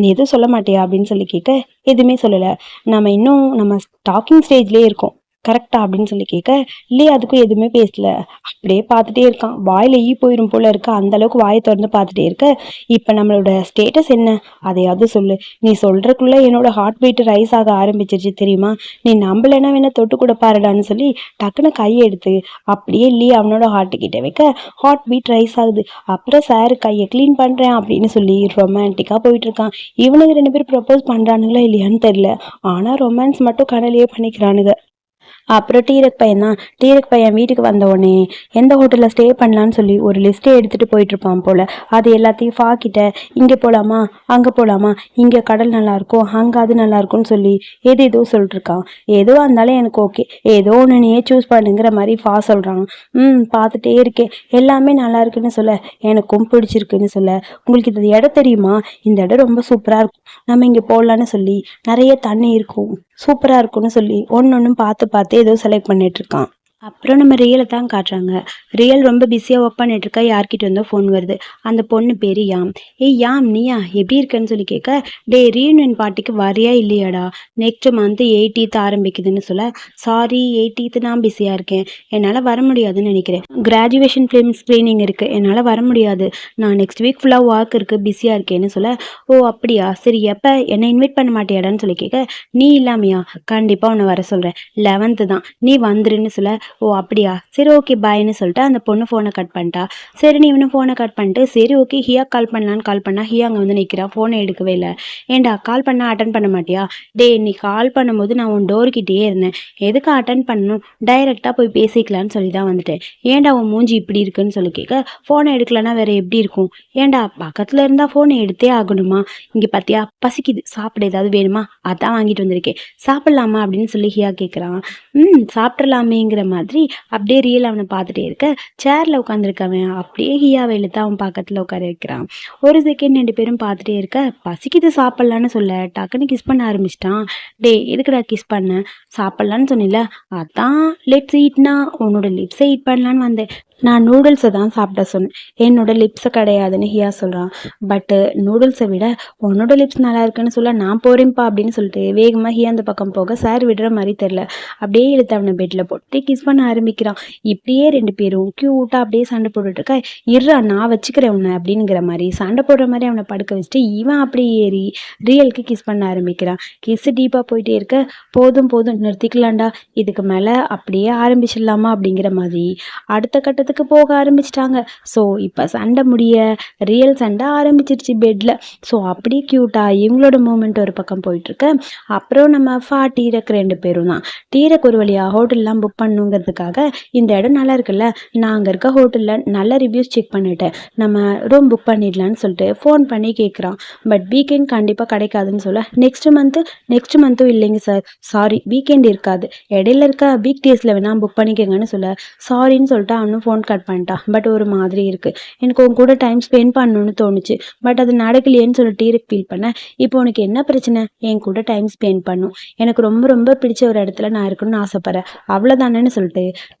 Speaker 1: நீ எதுவும் சொல்ல மாட்டியா? அப்படின்னு சொல்லி கேட்க எதுவுமே சொல்லலை. நம்ம இன்னும் நம்ம டாக்கிங் ஸ்டேஜ்லேயே இருக்கோம். கரெக்டா அப்படின்னு சொல்லி கேட்க இல்லையே அதுக்கும் எதுவுமே பேசல. அப்படியே பார்த்துட்டே இருக்கான். வாயில ஈ போயிடும் போல இருக்க. அந்த அளவுக்கு வாயை திறந்து பார்த்துட்டே இருக்க. இப்போ நம்மளோட ஸ்டேட்டஸ் என்ன? அதையாவது சொல்லு. நீ சொல்றதுக்குள்ள என்னோட ஹார்ட் பீட் ரைஸ் ஆக ஆரம்பிச்சிருச்சு தெரியுமா? நீ நம்பலைன்னா வேணா தொட்டு கூட பாருடான்னு சொல்லி டக்குன்னு கையை எடுத்து அப்படியே லீ அவனோட ஹார்ட் கிட்ட வைக்க ஹார்ட் பீட் ரைஸ் ஆகுது. அப்புறம் சார் கையை க்ளீன் பண்றேன் அப்படின்னு சொல்லி ரொமான்டிக்கா போயிட்டு இருக்கான். ரெண்டு பேரும் ப்ரப்போஸ் பண்றானுங்களா இல்லையான்னு தெரியல. ஆனா ரொமான்ஸ் மட்டும் கடலையே பண்ணிக்கிறானுங்க. அப்புறம் டீரக் பையன் தான். டீரக் பையன் வீட்டுக்கு வந்த உடனே எந்த ஹோட்டலில் ஸ்டே பண்ணலான்னு சொல்லி ஒரு லிஸ்ட்டே எடுத்துகிட்டு போயிட்டு இருப்பான் போல். அது எல்லாத்தையும் ஃபாக்கிட்ட இங்கே போகலாமா அங்கே போகலாமா இங்கே கடல் நல்லாயிருக்கும் அங்கே அது நல்லாயிருக்கும்னு சொல்லி எது ஏதோ சொல்லிட்டுருக்கான். எதுவாக இருந்தாலும் எனக்கு ஓகே ஏதோ ஒன்று நீயே சூஸ் பண்ணுங்கிற மாதிரி ஃபா சொல்கிறான் ம் பார்த்துட்டே இருக்கேன். எல்லாமே நல்லா இருக்குன்னு சொல்ல. எனக்கும் பிடிச்சிருக்குன்னு சொல்ல. உங்களுக்கு இந்த இடம் தெரியுமா? இந்த இடம் ரொம்ப சூப்பராக இருக்கும். நம்ம இங்கே போகலான்னு சொல்லி நிறைய தண்ணி இருக்கும். சூப்பராக இருக்கும்னு சொல்லி ஒன்று ஒன்றும் பார்த்து பார்த்து ஏதோ செலக்ட் பண்ணிகிட்ருக்கான் அப்புறம் நம்ம ரியலை தான் காட்டுறாங்க. ரியல் ரொம்ப பிஸியாக ஒர்க் பண்ணிட்டு இருக்கா? யார்கிட்ட இருந்தோ ஃபோன் வருது. அந்த பொண்ணு பேர் யாம். ஏய் யாம் நீயா? எப்படி இருக்கேன்னு சொல்லி கேட்க டே ரீயூனியன் பார்ட்டிக்கு வரியா இல்லையாடா? நெக்ஸ்ட் மந்த் எயிட்டீத் ஆரம்பிக்குதுன்னு சொல்ல சாரி எயிட்டீத் நான் பிஸியாக இருக்கேன். என்னால் வர முடியாதுன்னு நினைக்கிறேன். கிராஜுவேஷன் ஃபிலிம் ஸ்க்ரீனிங் இருக்குது என்னால் வர முடியாது. நான் நெக்ஸ்ட் வீக் ஃபுல்லாக ஒர்க் இருக்குது பிஸியாக இருக்கேன்னு சொல்ல ஓ அப்படியா? சரி எப்போ? என்னை இன்வைட் பண்ண மாட்டியாடான்னு சொல்லி கேட்க நீ இல்லாமையா? கண்டிப்பாக உன்னை வர சொல்கிறேன் லெவன்த்து தான். நீ வந்துருன்னு சொல்ல ஓ அப்படியா? சரி ஓகே பாய்னு சொல்லிட்டு அந்த பொண்ணு ஃபோனை கட் பண்ணிட்டா. சரி நீ இவனு ஃபோனை கட் பண்ணிட்டு சரி ஓகே ஹியா கால் பண்ணலான்னு கால் பண்ணா ஹியா அங்கே வந்து நிற்கிறான் ஃபோனை எடுக்கவே இல்லை. ஏன்டா கால் பண்ணா அட்டன் பண்ண மாட்டியா? டேய் நீ கால் பண்ணும்போது நான் உன் டோர்கிட்டயே இருந்தேன். எதுக்கு அட்டன் பண்ணணும்? டைரெக்டாக போய் பேசிக்கலான்னு சொல்லி தான் வந்துட்டேன். ஏன்டா உன் மூஞ்சி இப்படி இருக்குன்னு சொல்லி கேட்க ஃபோனை எடுக்கலன்னா வேற எப்படி இருக்கும்? ஏன்டா பக்கத்தில் இருந்தால் ஃபோனை எடுத்தே ஆகணுமா? இங்கே பார்த்தியா பசிக்குது. சாப்பிட ஏதாவது வேணுமா? அதான் வாங்கிட்டு வந்திருக்கேன். சாப்பிடலாமா அப்படின்னு சொல்லி ஹியா கேட்குறான் ம் சாப்பிட்றலாமேங்கிற மாதிரி. அப்படியே ரியல் அவனை பார்த்துட்டே இருக்க. சேரில் உட்காந்துருக்கவன் அப்படியே ஹியாவை இழுத்து அவன் பக்கத்தில் உட்கார வைக்கிறான். ஒரு செகண்ட் ரெண்டு பேரும் பார்த்துட்டே இருக்க. பசிக்குது சாப்பிட்லான்னு சொல்ல. டக்குன்னு கிஸ் பண்ண ஆரம்பிச்சிட்டான். டே எதுக்குடா கிஸ் பண்ண? சாப்பிட்லான்னு சொன்னில அதான் லிப்ஸ் ஈட்னா உன்னோட லிப்ஸை ஈட் பண்ணலான்னு வந்தேன். நான் நூடுல்ஸை தான் சாப்பிட சொன்னேன். என்னோட லிப்ஸை கிடையாதுன்னு ஹியா சொல்கிறான் பட்டு நூடுல்ஸை விட உன்னோட லிப்ஸ் நல்லா இருக்குன்னு சொல்ல நான் போகிறேன்ப்பா அப்படின்னு சொல்லிட்டு வேகமாக ஹியா அந்த பக்கம் போக சார் விடுற மாதிரி தெரில அப்படியே இழுத்து அவனை பெட்டில் போட்டு கிஸ் பண்ண ஆரம்பிக்கிறான். இப்படியே ரெண்டு பேரும் க்யூட்டாக அப்படியே சண்டை போட்டுட்டு இருக்கா இருறா நான் வச்சுக்கிறேன் உன்னை அப்படிங்கிற மாதிரி சண்டை போடுற மாதிரி அவனை படுக்க வச்சுட்டு இவன் அப்படியே ஏறி ரியலுக்கு கிஸ் பண்ண ஆரம்பிக்கிறான். கிஸ் டீப்பாக போயிட்டே இருக்க. போதும் போதும் நிறுத்திக்கலாம்டா. இதுக்கு மேலே அப்படியே ஆரம்பிச்சிடலாமா? அப்படிங்கிற மாதிரி அடுத்த கட்டத்துக்கு போக ஆரம்பிச்சிட்டாங்க. ஸோ இப்போ சண்டை முடிய ரியல் சண்டை ஆரம்பிச்சிருச்சு பெட்டில் ஸோ அப்படியே க்யூட்டாக இவங்களோட மூமெண்ட் ஒரு பக்கம் போயிட்டுருக்கு அப்புறம் நம்ம ஃபா டீரக் ரெண்டு பேரும் தான். டீரக் ஒரு வழியாக ஹோட்டல்லாம் புக் பண்ணுங்கிறதுக்காக இந்த இடம் நல்லா இருக்குல்ல? நான் அங்கே இருக்க ஹோட்டலில் நல்ல ரிவ்யூஸ் செக் பண்ணிட்டேன் நம்ம ரூம் புக் பண்ணிடலான்னு சொல்லிட்டு ஃபோன் பண்ணி கேட்குறான் பட் வீக்கெண்ட் கண்டிப்பாக கிடைக்காதுன்னு சொல்ல நெக்ஸ்ட் மந்த்து நெக்ஸ்ட் மந்த்தும் இல்லைங்க சார் சாரி வீக்கெண்ட் இருக்காது. இடையில இருக்க வீக் டேஸில் வேணால் புக் பண்ணிக்கோங்கன்னு சொல்ல. சாரின்னு சொல்லிட்டு அவனும் ஃபோன் கட் பண்ணிட்டான். பட் ஒரு மாதிரி இருக்குது எனக்கு உன் கூட டைம் ஸ்பெண்ட் பண்ணணும்னு தோணுச்சு. பட் அது நடக்கலையேன்னு சொல்லிட்டு டீரக் ஃபீல் பண்ணேன் இப்போ உனக்கு என்ன பிரச்சனை? என் கூட டைம் ஸ்பெண்ட் பண்ணும். எனக்கு ரொம்ப ரொம்ப பிடிச்ச ஒரு இடத்துல நான் இருக்கணும்னு ஆசைப்பட்றேன். அவ்வளோதானேன்னு சொல்லிட்டு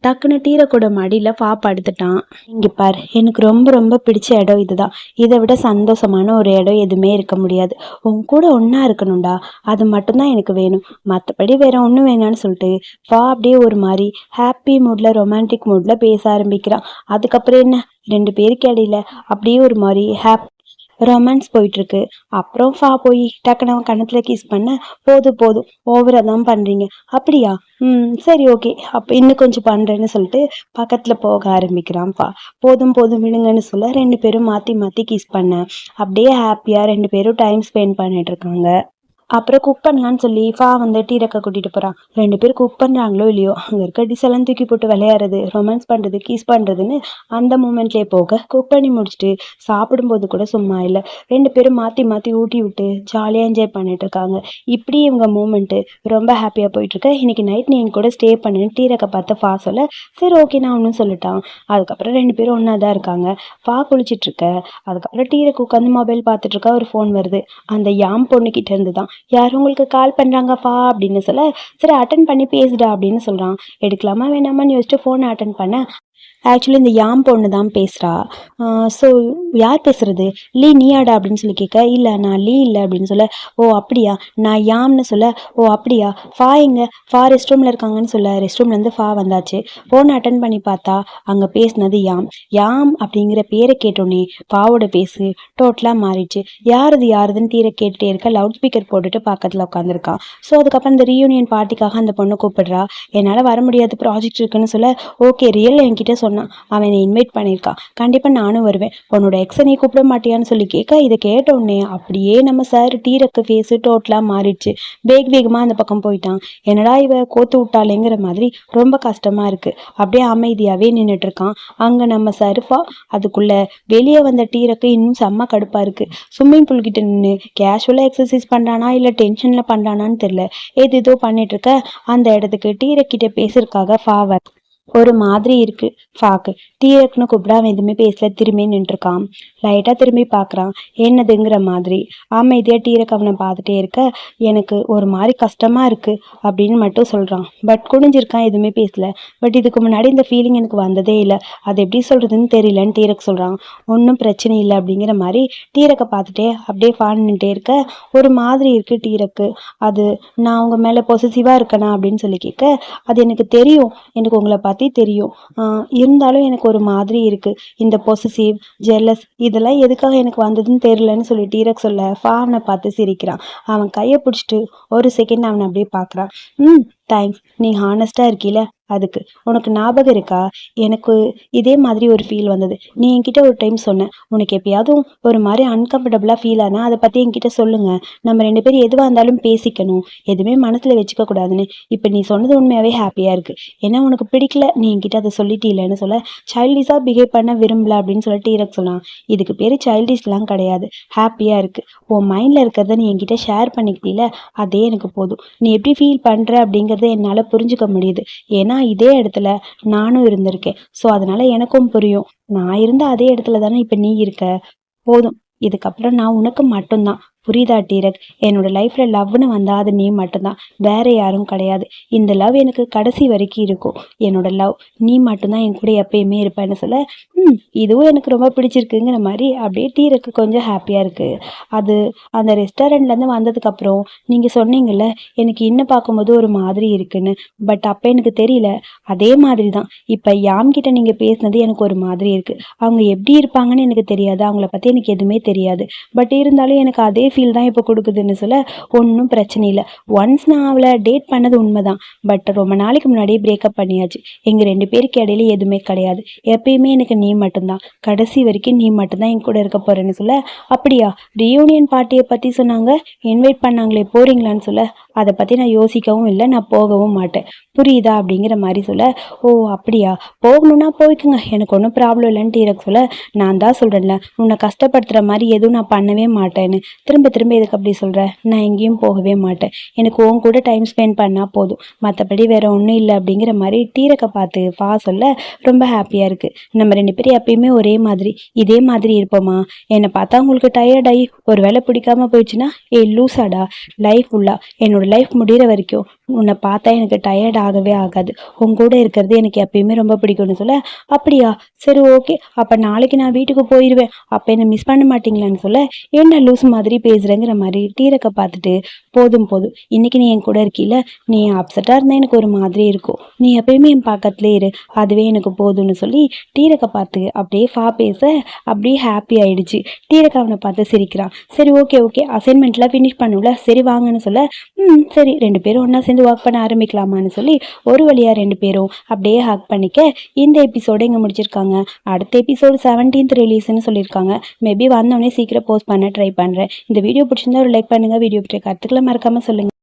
Speaker 1: டக்குன்னு கூட மடியில் பா படுத்துட்டான் இங்கே பார் எனக்கு ரொம்ப ரொம்ப பிடிச்ச இடம் இதுதான். இதை விட சந்தோஷமான ஒரு இடம் எதுவுமே இருக்க முடியாது. உன் கூட ஒன்றா இருக்கணும்டா. அது மட்டும்தான் எனக்கு வேணும். மற்றபடி வேற ஒன்றும் வேணான்னு சொல்லிட்டு வா அப்படியே ஒரு மாதிரி ஹாப்பி மூடில் ரொமான்டிக் மூடில் பேச ஆரம்பிக்கிறான். அதுக்கப்புறம் என்ன? ரெண்டு பேருக்கு இடையில அப்படியே ஒரு மாதிரி ஹாப் ரொமான்ஸ் போயிட்டுருக்கு. அப்புறம் ஃபா போய் டக்குனு அவன் கன்னத்தில் கிஸ் பண்ண போதும் போதும் ஓவராக தான் பண்ணுறீங்க அப்படியா? ம் சரி ஓகே அப்போ இன்னும் கொஞ்சம் பண்ணுறேன்னு சொல்லிட்டு பக்கத்தில் போக ஆரம்பிக்கிறான் ஃபா. போதும் போதும் விடுங்கன்னு சொல்ல ரெண்டு பேரும் மாற்றி மாற்றி கிஸ் பண்ண அப்படியே ஹாப்பியாக ரெண்டு பேரும் டைம் ஸ்பெண்ட் பண்ணிட்டுருக்காங்க அப்புறம் குக் பண்ணலான்னு சொல்லி ஃபா வந்து டீரக்கை கூட்டிகிட்டு போகிறான் ரெண்டு பேரும் குக் பண்ணுறாங்களோ இல்லையோ அங்கே இருக்க டிசெல்லாம் தூக்கி போட்டு விளையாடுறது ரொமான்ஸ் பண்ணுறது கீஸ் பண்ணுறதுன்னு அந்த மூமெண்ட்லேயே போக குக் பண்ணி முடிச்சுட்டு சாப்பிடும்போது கூட சும்மா இல்லை. ரெண்டு பேரும் மாற்றி மாற்றி ஊட்டி விட்டு ஜாலியாக என்ஜாய் பண்ணிட்டு இருக்காங்க. இப்படி இவங்க மூமெண்ட்டு ரொம்ப ஹாப்பியாக போயிட்டுருக்கு இன்னைக்கு நைட் நீ என் கூட ஸ்டே பண்ணுன்னு டீரக்கை பார்த்து ஃபா சொல்ல சரி ஓகே நான் ஒன்றும் சொல்லிட்டான். அதுக்கப்புறம் ரெண்டு பேரும் ஒன்றா தான் இருக்காங்க. ஃபா குளிச்சிட்டு இருக்க அதுக்கப்புறம் டீரக்கு உட்காந்து மொபைல் பார்த்துட்டு இருக்கா ஒரு ஃபோன் வருது. அந்த யாம் பொண்ணுக்கிட்ட இருந்து தான் யாரும் உங்களுக்கு கால் பண்ணுறாங்கப்பா அப்படின்னு சொல்ல சரி அட்டன் பண்ணி பேசுடா அப்படின்னு சொல்கிறான் எடுக்கலாமா வேணாமான்னு யோசிச்சுட்டு ஃபோனை அட்டன் பண்ண ஆக்சுவலி இந்த யாம் பொண்ணு தான் பேசுகிறா ஸோ யார் பேசுகிறது லீ நீயாடா அப்படின்னு சொல்லி கேட்க இல்லை நான் லீ இல்லை அப்படின்னு சொல்ல ஓ அப்படியா? நான் யாம்னு சொல்ல ஓ அப்படியா? ஃபா எங்க? ஃபா ரெஸ்ட் ரூமில் இருக்காங்கன்னு சொல்ல ரெஸ்ட் ரூம்லேருந்து ஃபா வந்தாச்சு. ஃபோன் அட்டன் பண்ணி பார்த்தா அங்கே பேசுனது யாம். யாம் அப்படிங்கிற பேரை கேட்டோன்னே ஃபாவோட பேசு டோட்டலாக மாறிடுச்சு. யாருது யாருதுன்னு தீர கேட்டுட்டே இருக்க லவுட் ஸ்பீக்கர் போட்டுட்டு பக்கத்தில் உட்காந்துருக்கான் ஸோ அதுக்கப்புறம் இந்த ரீயூனியன் பார்ட்டிக்காக அந்த பொண்ணு கூப்பிடுறா. என்னால் வர முடியாது ப்ராஜெக்ட் இருக்குன்னு சொல்ல ஓகே ரியல் என்கிட்ட சொன்னான். அவனை இன்வைட் பண்ணியிருக்கான் கண்டிப்பாக நானும் வருவேன். உன்னோட எக்ஸை நீ கூப்பிட மாட்டியான்னு சொல்லி கேட்க இதை கேட்ட உடனே அப்படியே நம்ம சார் டீரக்கு ஃபேஸு டோட்டலாக மாறிடுச்சு. வேக வேகமாக அந்த பக்கம் போயிட்டான். என்னடா இவ கோத்து விட்டாளேங்கிற மாதிரி ரொம்ப கஷ்டமாக இருக்குது அப்படியே அமைதியாகவே நின்றுட்டுருக்கான் அங்கே நம்ம சருஃபா அதுக்குள்ளே வெளியே வந்த டீரக்கு இன்னும் செம்ம கடுப்பாக இருக்குது ஸ்விம்மிங் பூல் கிட்ட நின்று கேஷுவலாக எக்ஸசைஸ் பண்ணுறானா இல்லை டென்ஷனில் பண்ணுறானான்னு தெரில ஏது ஏதோ பண்ணிட்டு இருக்க அந்த இடத்துக்கு டீரக்கிட்ட பேசுறதுக்காக ஃபாவர் ஒரு மாதிரி இருக்கு. ஃபாக்கு டீரக்னு கூப்பிட அவன் எதுவுமே பேசல திரும்பி நின்றுருக்கான். லைட்டாக திரும்பி பார்க்குறான் என்னதுங்கிற மாதிரி. அமைதியாக டீரக் அவனை பார்த்துட்டே இருக்க எனக்கு ஒரு மாதிரி கஷ்டமாக இருக்குது அப்படின்னு மட்டும் சொல்கிறான் பட் குனிஞ்சிருக்கான் எதுவுமே பேசல. பட் இதுக்கு முன்னாடி இந்த ஃபீலிங் எனக்கு வந்ததே இல்லை. அது எப்படி சொல்கிறதுன்னு தெரியலன்னு டீரக் சொல்கிறான் ஒன்றும் பிரச்சனை இல்லை அப்படிங்கிற மாதிரி டீரக்கை பார்த்துட்டே அப்படியே ஃபான் நின்றுட்டே இருக்க. ஒரு மாதிரி இருக்குது டீரக்கு அது நான் உங்கள் மேலே பொசிசிவாக இருக்கேனா அப்படின்னு சொல்லி கேட்க அது எனக்கு தெரியும். எனக்கு உங்களை பார்த்து பற்றி தெரியும். ஆஹ் இருந்தாலும் எனக்கு ஒரு மாதிரி இருக்கு. இந்த பொசிசிவ் ஜெல்லஸ் இதெல்லாம் எதுக்காக எனக்கு வந்ததுன்னு தெரியலன்னு சொல்லி டீரக் சொல்ல ஃபானை பார்த்து சிரிக்கிறான். அவன் கையை பிடிச்சிட்டு ஒரு செகண்ட் அவனை அப்படியே பார்க்குறான். ம் தேங்க்ஸ் நீ ஹானஸ்டாக இருக்கீல? அதுக்கு. உனக்கு ஞாபகம் இருக்கா? எனக்கு இதே மாதிரி ஒரு ஃபீல் வந்தது. நீ என்கிட்ட ஒரு டைம் சொன்ன. உனக்கு எப்பயாவது ஒரு மாதிரி அன்கம்ஃபர்டபுளாக ஃபீல் ஆனால் அதை பற்றி என்கிட்ட சொல்லுங்கள் நம்ம ரெண்டு பேரும் எதுவாக இருந்தாலும் பேசிக்கணும். எதுவுமே மனசில் வச்சுக்க கூடாதுன்னு. இப்போ நீ சொன்னது உண்மையாகவே ஹாப்பியாக இருக்குது ஏன்னா உனக்கு பிடிக்கல. நீ என்கிட்ட அதை சொல்லிட்டீலன்னு சொல்ல சைல்டிஷாக பிஹேவ் பண்ண விரும்பல அப்படின்னு சொல்லிட்டு டீரக் சொன்னான். இதுக்கு பேர் சைல்டிஷ்லாம் கிடையாது. ஹாப்பியாக இருக்குது உன் மைண்டில் இருக்கிறத நீ என்கிட்ட ஷேர் பண்ணிக்கிட்டீல அதே எனக்கு போதும். நீ எப்படி ஃபீல் பண்ணுற அப்படிங்கிறத என்னால் புரிஞ்சுக்க முடியுது. ஏன்னா இதே இடத்துல நானும் இருந்திருக்கேன். ஸோ அதனால எனக்கும் புரியும். நான் இருந்த அதே இடத்துல தானே இப்போ நீ இருக்க? போதும். இதுக்கப்புறம் நான் உனக்கு மட்டும்தான். புரியுதா டீரக்? என்னோட லைஃப்ல லவ்னு வந்தா அது நீ மட்டும்தான். வேற யாரும் கிடையாது. இந்த லவ் எனக்கு கடைசி வரைக்கும் இருக்கும். என்னோட லவ் நீ மட்டும்தான் என் கூட எப்பயுமே இருப்பேன்னு சொல்ல ம் இதுவும் எனக்கு ரொம்ப பிடிச்சிருக்குங்கிற மாதிரி அப்படியே டீரக்கு கொஞ்சம் ஹாப்பியாக இருக்கு. அது அந்த ரெஸ்டாரண்ட்லேருந்து வந்ததுக்கப்புறம் நீங்கள் சொன்னீங்கல்ல எனக்கு இன்னும் பார்க்கும்போது ஒரு மாதிரி இருக்குன்னு. பட் அப்போ எனக்கு தெரியல அதே மாதிரி தான் இப்போ யாம் கிட்ட நீங்கள் பேசுனது எனக்கு ஒரு மாதிரி இருக்கு. அவங்க எப்படி இருப்பாங்கன்னு எனக்கு தெரியாது. அவங்கள பற்றி எனக்கு எதுவுமே தெரியாது. பட் இருந்தாலும் எனக்கு அதே ஃபீல் தான் இப்போ கொடுக்குதுன்னு சொல்ல ஒன்றும் பிரச்சனை இல்லை. ஒன்ஸ் நான் அவளை டேட் பண்ணது உண்மைதான். பட் ரொம்ப நாளைக்கு முன்னாடியே பிரேக்கப் பண்ணியாச்சு. எங்கள் ரெண்டு பேருக்கு இடையில எதுவுமே கிடையாது. எப்பயுமே எனக்கு நீ மட்டும்தான். கடைசி வரைக்கும் நீ மட்டும்தான் என் கூட இருக்க போறேன்னு சொல்ல அப்படியா? ரியூனியன் பார்ட்டியை பற்றி சொன்னாங்க? இன்வைட் பண்ணாங்களே போறீங்களான்னு சொல்ல அதை பற்றி நான் யோசிக்கவும் இல்லை நான் போகவும் மாட்டேன். புரியுதா? அப்படிங்கிற மாதிரி சொல்ல ஓ அப்படியா? போகணும்னா போய்க்குங்க. எனக்கு ஒன்றும் ப்ராப்ளம் இல்லைன்ட்டு இருக்கு சொல்ல நான் தான் சொல்கிறேன்ல உன்னை கஷ்டப்படுத்துகிற மாதிரி எதுவும் நான் பண்ணவே மாட்டேன்னு. திரும்ப திரும்ப திரும்ப எதுக்கு அப்படி சொல்கிற நான் எங்கேயும் போகவே மாட்டேன். எனக்கு உன் கூட டைம் ஸ்பெண்ட் பண்ணால் போதும். மற்றபடி வேற ஒன்றும் இல்லை அப்படிங்கிற மாதிரி டீரக்கை பார்த்து பா சொல்ல ரொம்ப ஹாப்பியாக இருக்குது நம்ம ரெண்டு பேரும் எப்பயுமே ஒரே மாதிரி. இதே மாதிரி இருப்போமா? என்னை பார்த்தா உங்களுக்கு டயர்டாகி ஒரு வேலை பிடிக்காம போயிடுச்சுன்னா ஏ லூசாடா லைஃப் ஃபுல்லாக என்னோட லைஃப் முடிகிற வரைக்கும் உன்னை பார்த்தா எனக்கு டயர்ட் ஆகவே ஆகாது. உன் கூட இருக்கிறது எனக்கு எப்பயுமே ரொம்ப பிடிக்கும்னு சொல்ல அப்படியா? சரி ஓகே அப்போ நாளைக்கு நான் வீட்டுக்கு போயிடுவேன் அப்போ என்னை மிஸ் பண்ண மாட்டீங்களான்னு சொல்ல என்ன லூஸ் மாதிரி பேசுகிறேங்கிற மாதிரி டீரக்கை பார்த்துட்டு போதும் போதும். இன்னைக்கு நீ என் கூட இருக்கீல நீ அப்செட்டாக இருந்தால் எனக்கு ஒரு மாதிரி இருக்கும். நீ எப்பயுமே என் பக்கத்துலேயே இரு. அதுவே எனக்கு போதும்னு சொல்லி டீரக்கை பார்த்து அப்படியே ஃபா பேச அப்படியே ஹாப்பி ஆயிடுச்சு. டீரக்கை அவனை பார்த்து சிரிக்கிறான். சரி ஓகே ஓகே அசைன்மெண்ட்லாம் ஃபினிஷ் பண்ணுல சரி வாங்கன்னு சொல்ல ம் சரி. ரெண்டு பேரும் ஒன்றா சேர்ந்து ஒர்க் பண்ண ஆரம்பிக்கலாமான்னு சொல்லி ஒரு வழியாக ரெண்டு பேரும் அப்படியே ஹக் பண்ணிக்க இந்த எபிசோடு இங்கே முடிச்சிருக்காங்க. அடுத்த எபிசோடு செவன்டீன்த் ரிலீஸ்னு சொல்லியிருக்காங்க. மேபி வந்தோடனே சீக்கிரம் போஸ்ட் பண்ண ட்ரை பண்ணுறேன் இந்த வீடியோ பிடிச்சிருந்தா ஒரு லைக் பண்ணுங்கள் வீடியோ பற்றிய கருத்துக்களை மறக்காமல் சொல்லுங்கள்